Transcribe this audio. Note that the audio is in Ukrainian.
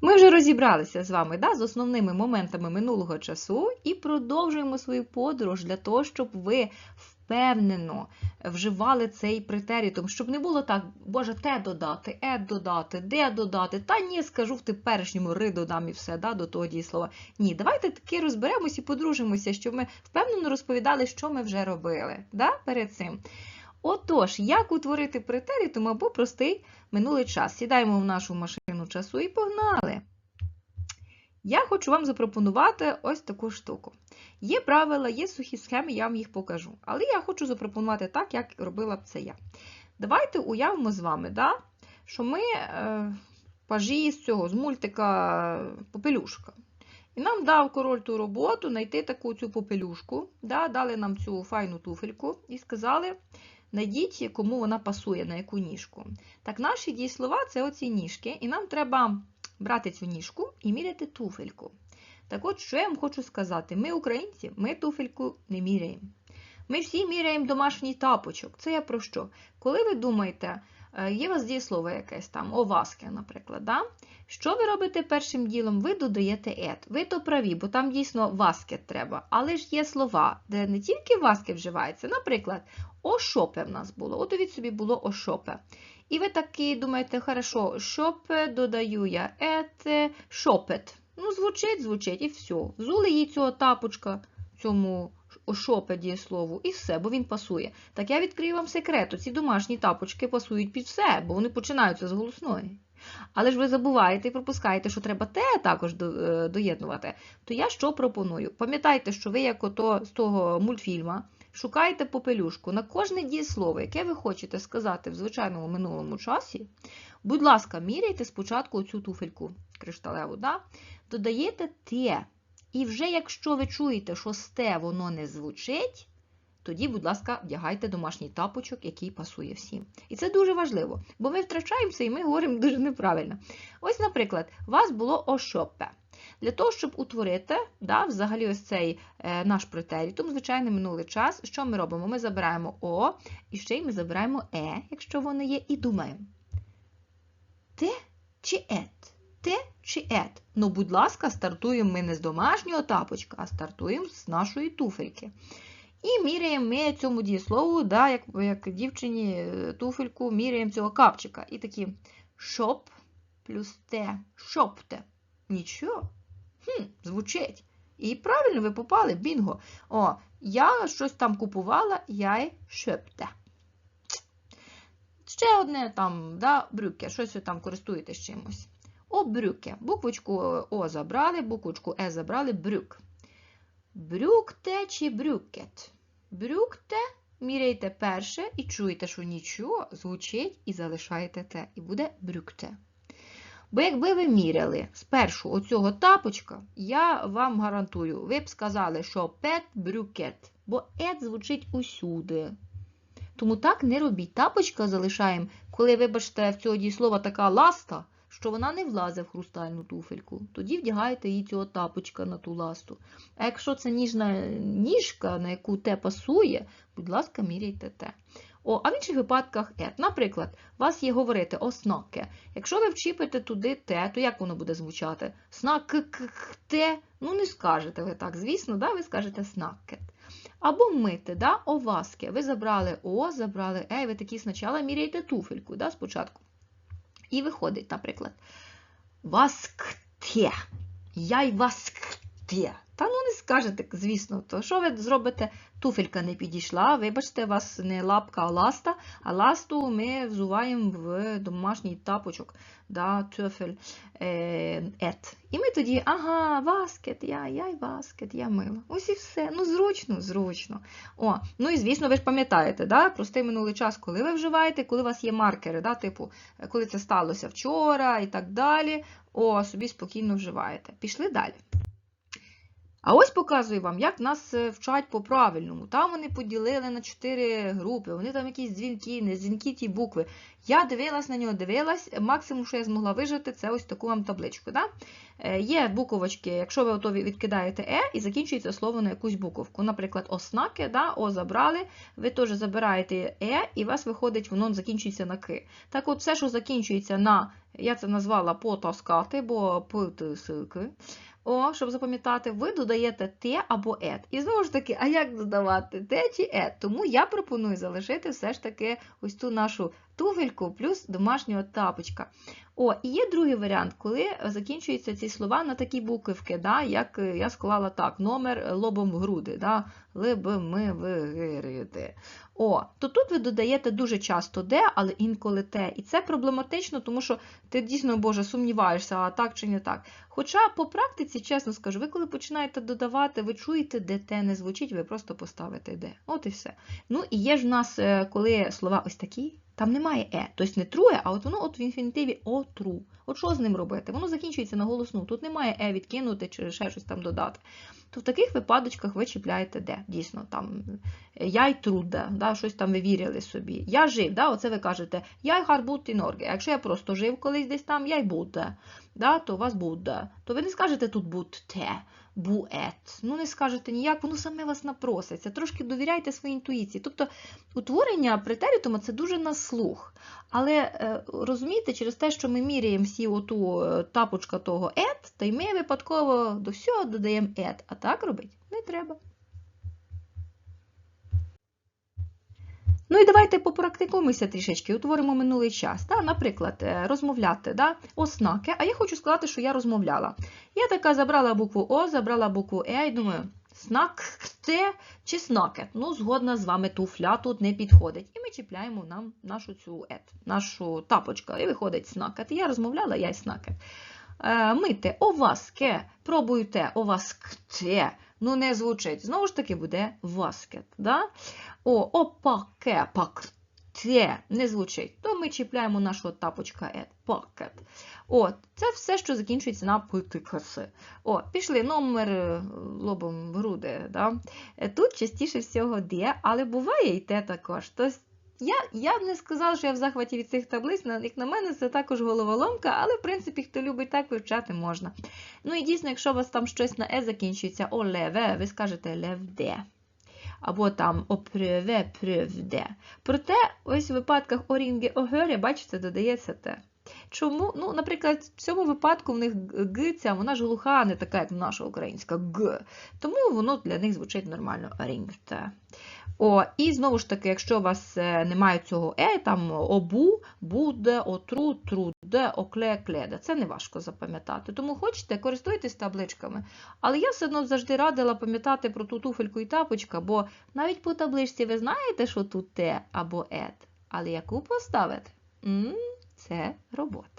Ми вже розібралися з вами да, з основними моментами минулого часу і продовжуємо свою подорож для того, щоб ви впевнено вживали цей претерітум, щоб не було так, Боже, те додати, е додати, де додати. Та ні, скажу в теперішньому ри додам і все да, до того дієслова. Ні, давайте таки розберемось і подружимося, щоб ми впевнено розповідали, що ми вже робили да, перед цим. Отож, як утворити претерітум або простий минулий час? Сідаємо в нашу машину часу і погнали. Я хочу вам запропонувати ось таку штуку. Є правила, є сухі схеми, я вам їх покажу. Але я хочу запропонувати так, як робила б це я. Давайте уявимо з вами, да, що ми е, пажі з цього, з мультика Попелюшка. І нам дав король ту роботу знайти таку цю попелюшку, да, дали нам цю файну туфельку і сказали, знайдіть, кому вона пасує, на яку ніжку. Так, наші дієслова це оці ніжки, і нам треба брати цю ніжку і міряти туфельку. Так от, що я вам хочу сказати? Ми, українці, ми туфельку не міряємо. Ми всі міряємо домашній тапочок. Це я про що? Коли ви думаєте, є у вас дієслово якесь там, оваски, наприклад, да? що ви робите першим ділом? Ви додаєте ет. Ви то праві, бо там дійсно васкет треба. Але ж є слова, де не тільки васкет вживається. Наприклад, ошопе в нас було. От від собі було ошопе. І ви такі думаєте, хорошо, шопе додаю я ет, шопет. Ну, звучить, звучить, і все. Взули їй цього тапочка, цьому ошопе дієслову, і все, бо він пасує. Так я відкрию вам секрет. Ці домашні тапочки пасують під все, бо вони починаються з голосної. Але ж ви забуваєте і пропускаєте, що треба те також доєднувати. То я що пропоную? Пам'ятайте, що ви, як ото з того мультфільма, шукаєте попелюшку на кожне дієслово, яке ви хочете сказати в звичайному минулому часі. Будь ласка, міряйте спочатку цю туфельку кришталеву, да? додаєте те. І вже якщо ви чуєте, що з те воно не звучить, тоді, будь ласка, вдягайте домашній тапочок, який пасує всім. І це дуже важливо, бо ми втрачаємося і ми говоримо дуже неправильно. Ось, наприклад, у вас було ошопе. Для того, щоб утворити да, взагалі ось цей е, наш претерітум, звичайно, минулий час, що ми робимо? Ми забираємо О, і ще й ми забираємо Е, якщо воно є, і думаємо. Те чи ет? Те чи ет? Ну, будь ласка, стартуємо ми не з домашнього тапочка, а стартуємо з нашої туфельки. І міряємо ми цьому дієслову, да, як, як дівчині е, туфельку, міряємо цього капчика. І такі шоп плюс те, шопте. Нічого. Хм, звучить. І правильно ви попали, бінго. О, я щось там купувала, я й шепте. Ще одне там, да, брюке, щось ви там користуєтесь чимось. О, брюке. Буквочку О забрали, буквочку Е забрали, брюк. Брюкте чи брюкет? Брюкте, міряйте перше і чуєте, що нічого звучить і залишаєте те. І буде брюкте. Бо якби ви міряли спершу оцього тапочка, я вам гарантую, ви б сказали, що пет брюкет, бо ет звучить усюди. Тому так не робіть. Тапочка залишаємо, коли, вибачте, в цього дієслова така ласта, що вона не влазить в хрустальну туфельку. Тоді вдягаєте їй цього тапочка на ту ласту. А якщо це ніжна ніжка, на яку те пасує, будь ласка, міряйте те. О, а в інших випадках ет. Наприклад, у вас є говорити оснаке. Якщо ви вчіпите туди те, то як воно буде звучати? Снак-те, ну не скажете ви так, звісно, да, ви скажете снакет. Або мити, да, оваски. Ви забрали О, забрали Е, і ви такі спочатку міряєте туфельку да, спочатку. І виходить, наприклад, васкте. Я й васкте. Та ну не скажете, звісно, то що ви зробите? Туфелька не підійшла, вибачте, у вас не лапка, а ласта, а ласту ми взуваємо в домашній тапочок, да, тюфель, е, ет. І ми тоді, ага, васкет, я, я й васкет, я мила. Ось і все. Ну, зручно, зручно. О, ну і звісно, ви ж пам'ятаєте, да, простий минулий час, коли ви вживаєте, коли у вас є маркери, да, типу, коли це сталося вчора і так далі. О, собі спокійно вживаєте. Пішли далі. А ось показую вам, як нас е, вчать по-правильному. Там вони поділили на чотири групи, вони там якісь дзвінки, не дзвінки ті букви. Я дивилась на нього, дивилась. Максимум, що я змогла вижити, це ось таку вам табличку. Да? Е, Є буковочки, якщо ви готові відкидаєте Е і закінчується слово на якусь буковку. Наприклад, оснаки, да? О забрали, ви теж забираєте Е, і у вас виходить, воно закінчується на К. Так от все, що закінчується на, я це назвала потаскати, бо птисики. О, щоб запам'ятати, ви додаєте те або ет. І знову ж таки, а як додавати те чи ет? Тому я пропоную залишити все ж таки ось ту нашу туфельку плюс домашнього тапочка. О, і є другий варіант, коли закінчуються ці слова на такі буковки, да, як я склала так, номер лобом в груди. Да, ми вигирити. О, то тут ви додаєте дуже часто де, але інколи те. І це проблематично, тому що ти дійсно, Боже, сумніваєшся, а так чи не так. Хоча по практиці, чесно скажу, ви коли починаєте додавати, ви чуєте, де те не звучить, ви просто поставите де. От і все. Ну і є ж в нас, е, коли слова ось такі, там немає е, тобто не трує, а от воно от в інфінітиві отру. От що з ним робити? Воно закінчується на голосну. Тут немає е відкинути чи ще щось там додати. То в таких випадочках ви чіпляєте де. Дійсно, там я й труда, да, щось там ви вірили собі. Я жив, да, оце ви кажете, я й гарбут і норги. Якщо я просто жив колись десь там, я й буде, да, то у вас буде. То ви не скажете тут будьте, бует. Ну, не скажете ніяк, воно саме вас напроситься. Трошки довіряйте своїй інтуїції. Тобто утворення претерітума це дуже на слух. Але е, розумієте, через те, що ми міряємо всі оту е, тапочка того ет, то й ми випадково до всього додаємо ет. А так робити не треба. Ну і давайте попрактикуємося трішечки, утворимо минулий час. Да? Наприклад, е, розмовляти, да? оснаки. А я хочу сказати, що я розмовляла. Я така забрала букву О, забрала букву Е і думаю, снакте чи снакет. Ну, згодна з вами туфля тут не підходить. І ми чіпляємо нам нашу цю ет, нашу тапочку. І виходить снакет. Я розмовляла, я й снакет. Е, мити, о пробуйте, о вас кте. Ну, не звучить. Знову ж таки, буде васкет. Да? О, опаке, пакте, не звучить. То ми чіпляємо нашого тапочка ет, пакет. О, це все, що закінчується на птикс. О, пішли номер е, лобом груди. Да? Е, Тут частіше всього де, але буває і те також. Тобто я, я б не сказала, що я в захваті від цих таблиць, як на мене, це також головоломка, але, в принципі, хто любить так, вивчати можна. Ну і дійсно, якщо у вас там щось на е закінчується, о леве, ви скажете левде. Або там опреве, превде. Проте, ось у випадках орінги огере, бачите, додається те. Чому? Ну, наприклад, в цьому випадку в них г ця, вона ж глуха, не така, як наша українська г. Тому воно для них звучить нормально орінгте. О, і знову ж таки, якщо у вас е, немає цього е, там обу, буде, отру, труде, окле, кледе. Це не важко запам'ятати. Тому хочете, користуйтесь табличками. Але я все одно завжди радила пам'ятати про ту туфельку і тапочка, бо навіть по табличці ви знаєте, що тут те або ет. Але яку поставити? М, Це робота.